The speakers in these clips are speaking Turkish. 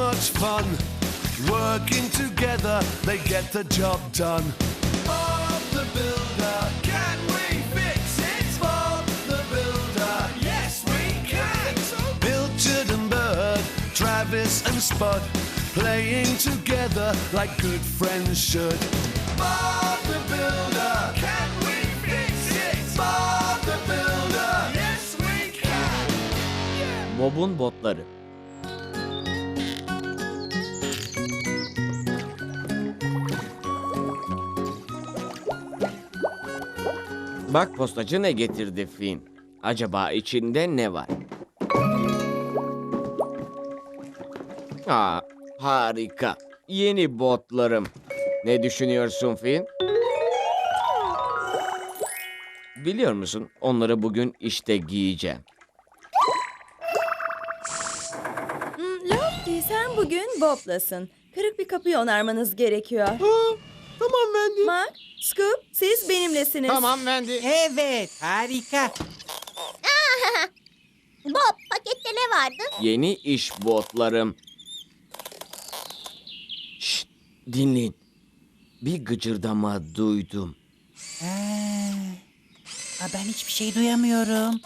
much fun. Working together, they get the job done. Bob the Builder, can we fix it? Bob the Builder, yes we can. Pilchard and Bird, Travis and Spud, playing together like good friends should. Bob the Builder, can we fix it? Bob the Builder, yes we can. Bob'un botları. Bak postacı ne getirdi Finn. Acaba içinde ne var? Aa, harika. Yeni botlarım. Ne düşünüyorsun Finn? Biliyor musun? Onları bugün işte giyeceğim. Hmm, Lofty sen bugün Bob'lasın. Kırık bir kapıyı onarmanız gerekiyor. Tamam Wendy. Mark, Scoop siz benimlesiniz. Tamam Wendy. Evet harika. Bob pakette ne vardı? Yeni iş botlarım. Şşt, dinleyin. Bir gıcırdama duydum. Aa, ben hiçbir şey duyamıyorum.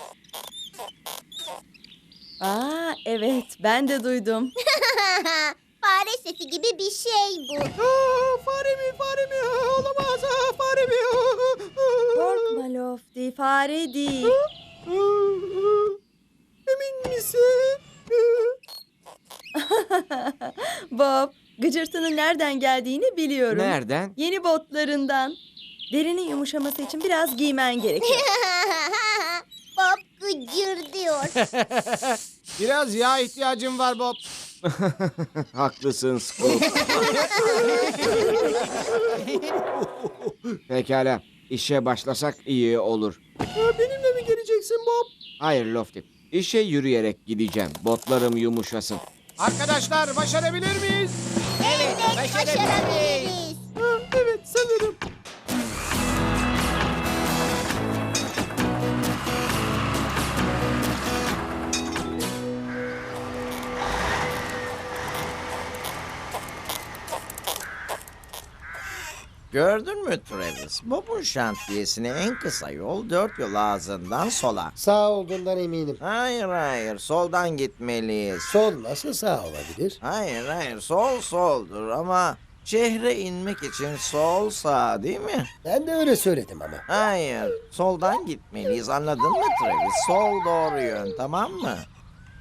Aa evet ben de duydum. Fare sesi gibi bir şey bu. Aa, fare mi fare mi Aa, olamaz Aa, fare mi Korkma Lofty fare değil. Emin misin? Bob gıcırtının nereden geldiğini biliyorum. Nereden? Yeni botlarından. Derinin yumuşaması için biraz giymen gerekiyor. Bob gıcır diyor. Biraz yağ ihtiyacım var Bob. Haklısın Scoop. Pekala. İşe başlasak iyi olur. Benimle mi geleceksin Bob? Hayır Lofty. İşe yürüyerek gideceğim. Botlarım yumuşasın. Arkadaşlar başarabilir miyiz? evet, başarabiliriz. Gördün mü Travis? Bob'un şantiyesine en kısa yol dört yol ağzından sola. Sağ olduğundan eminim. Hayır hayır soldan gitmeliyiz. Sol nasıl sağ olabilir? Hayır hayır sol soldur ama şehre inmek için sol sağ değil mi? Ben de öyle söyledim ama. Hayır soldan gitmeliyiz anladın mı Travis? Sol doğru yön tamam mı?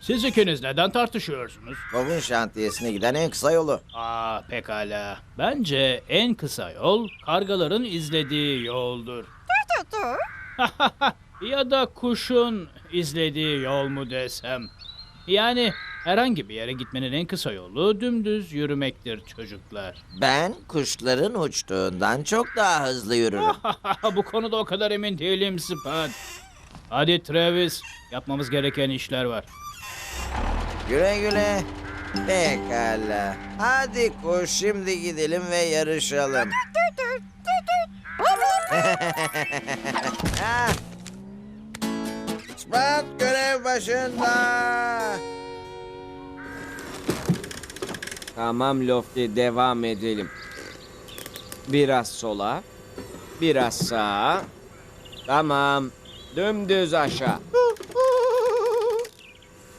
Siz ikiniz neden tartışıyorsunuz? Bob'un şantiyesine giden en kısa yolu. Aa pekala. Bence en kısa yol kargaların izlediği yoldur. ya da kuşun izlediği yol mu desem. Yani herhangi bir yere gitmenin en kısa yolu dümdüz yürümektir çocuklar. Ben kuşların uçtuğundan çok daha hızlı yürürüm. Bu konuda o kadar emin değilim Spud. Hadi Travis, yapmamız gereken işler var. Güle güle. Pekala. Hadi koş şimdi gidelim ve yarışalım. Ha. Spot görev başında. Tamam Lofty devam edelim. Biraz sola. Biraz sağa. Tamam. Dümdüz aşağı.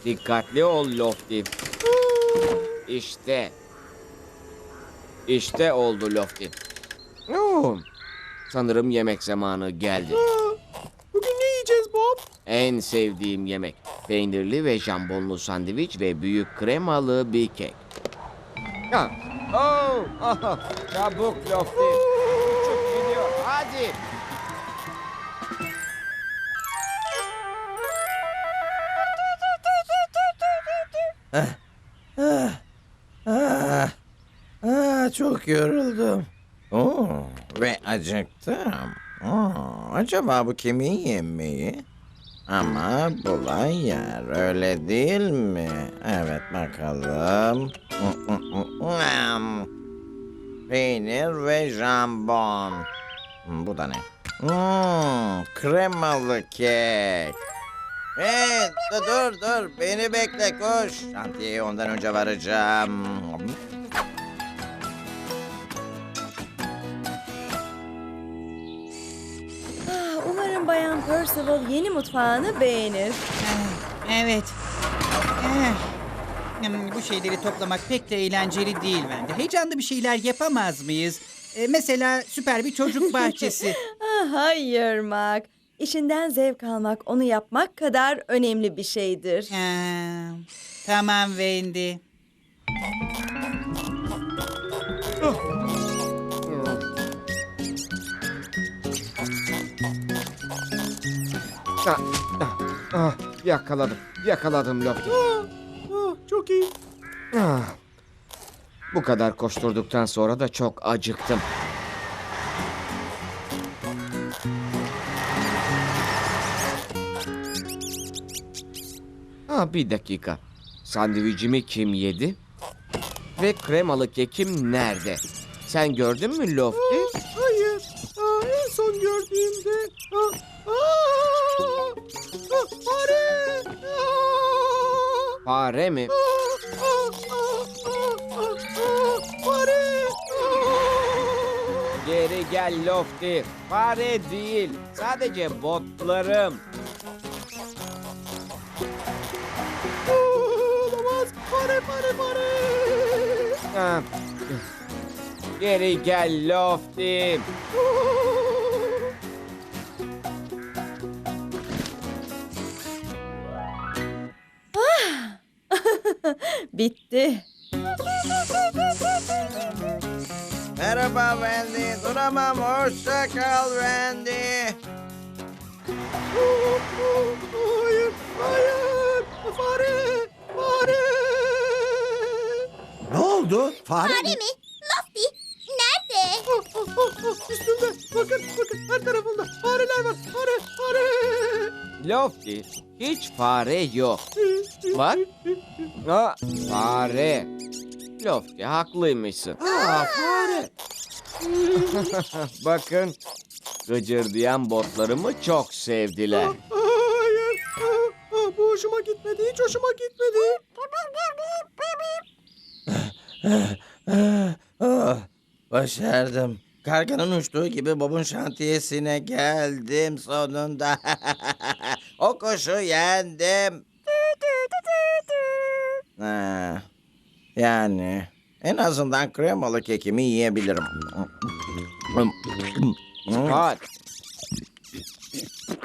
Dikkatli ol Lofty. İşte. İşte oldu Lofty. Sanırım yemek zamanı geldi. Bugün ne yiyeceğiz Bob? En sevdiğim yemek. Peynirli ve jambonlu sandviç ve büyük kremalı bir kek. Ha. Oh, çabuk Lofty. Uçup gidiyor. Hadi. Ah, ah, çok yoruldum. Oo, ve acıktım. Oo, acaba bu kemiği yemeği? Ama bulay yer öyle değil mi? Evet bakalım. Peynir ve jambon. Hmm, Bu da ne? Hmm, kremalı kek. Hey, dur dur dur. Beni bekle koş. Şantiyeye ondan önce varacağım. Ah, Umarım Bayan Percival yeni mutfağını beğenir. Evet. Eh. Hmm, Bu şeyleri toplamak pek de eğlenceli değil bence. Heyecanlı bir şeyler yapamaz mıyız? E, mesela süper bir çocuk bahçesi. Ah, hayır Mac. İşinden zevk almak, onu yapmak kadar önemli bir şeydir. Ha, tamam Wendy. Ah, ah, ah, yakaladım. Yakaladım Lofty. çok iyi. Ah. Bu kadar koşturduktan sonra da çok acıktım. Bir dakika. Sandviçimi kim yedi? Ve kremalı kekim nerede? Sen gördün mü Lofty? Hayır. Aa, en son gördüğümde... Aa, aa, aa, fare! Aa, Fare mi? aa, aa, aa, aa, aa, fare! Aa. Geri gel Lofty. Fare değil. Sadece botlarım. Fare fare fare. Ha. Geri gel Lofty. Bitti. Merhaba Wendy. Duramam. Hoşça kal Wendy. Hayır, hayır. Fare, fare. Ne oldu? Fare Fare mi? Lofty, nerede? Üstümde. Bakın, bakın her tarafında. Fareler var. Fare, fare. Lofty. Hiç fare yok. Bak. Ha, fare. Lofty haklıymışsın. Aa, fare. Bakın. Gıcırdayan botlarımı çok sevdiler. Hayır. Bu hoşuma gitmedi. Hiç hoşuma gitmedi. Oh, başardım. Karganın uçtuğu gibi Bob'un şantiyesine geldim sonunda. o kuşu yendim. Ha, yani en azından kremalı kekimi yiyebilirim. Spot.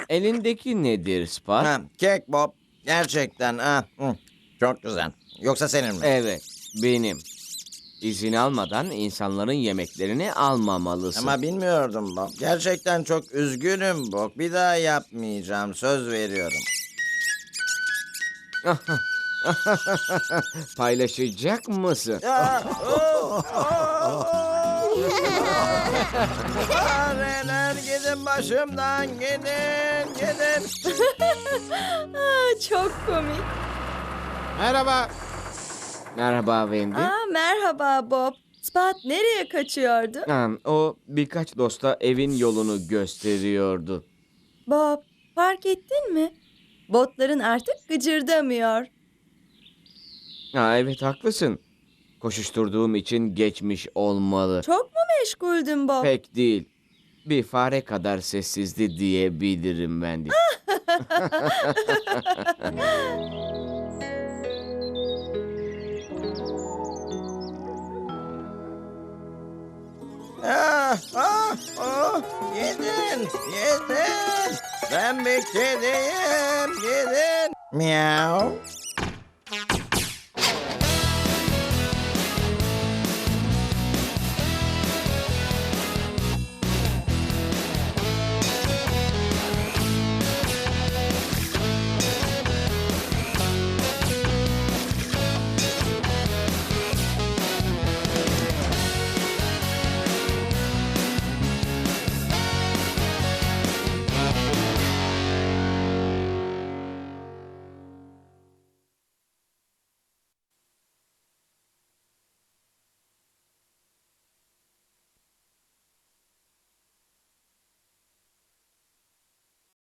Elindeki nedir Spot? Ha, kek Bob. Gerçekten ha. Hı, Çok güzel. Yoksa senin mi? Evet, benim. İzin almadan insanların yemeklerini almamalısın. Ama bilmiyordum Bob. Gerçekten çok üzgünüm Bob. Bir daha yapmayacağım. Söz veriyorum. Paylaşacak mısın? Fareler gidin başımdan gidin gidin. Çok komik. Merhaba. Merhaba Wendy. Aa, merhaba Bob. Spot nereye kaçıyordu? Ha, o birkaç dosta evin yolunu gösteriyordu. Bob, fark ettin mi? Botların artık gıcırdamıyor. Ha, evet haklısın. Koşuşturduğum için geçmiş olmalı. Çok mu meşguldün Bob? Pek değil. Bir fare kadar sessizdi diyebilirim Wendy. Ah,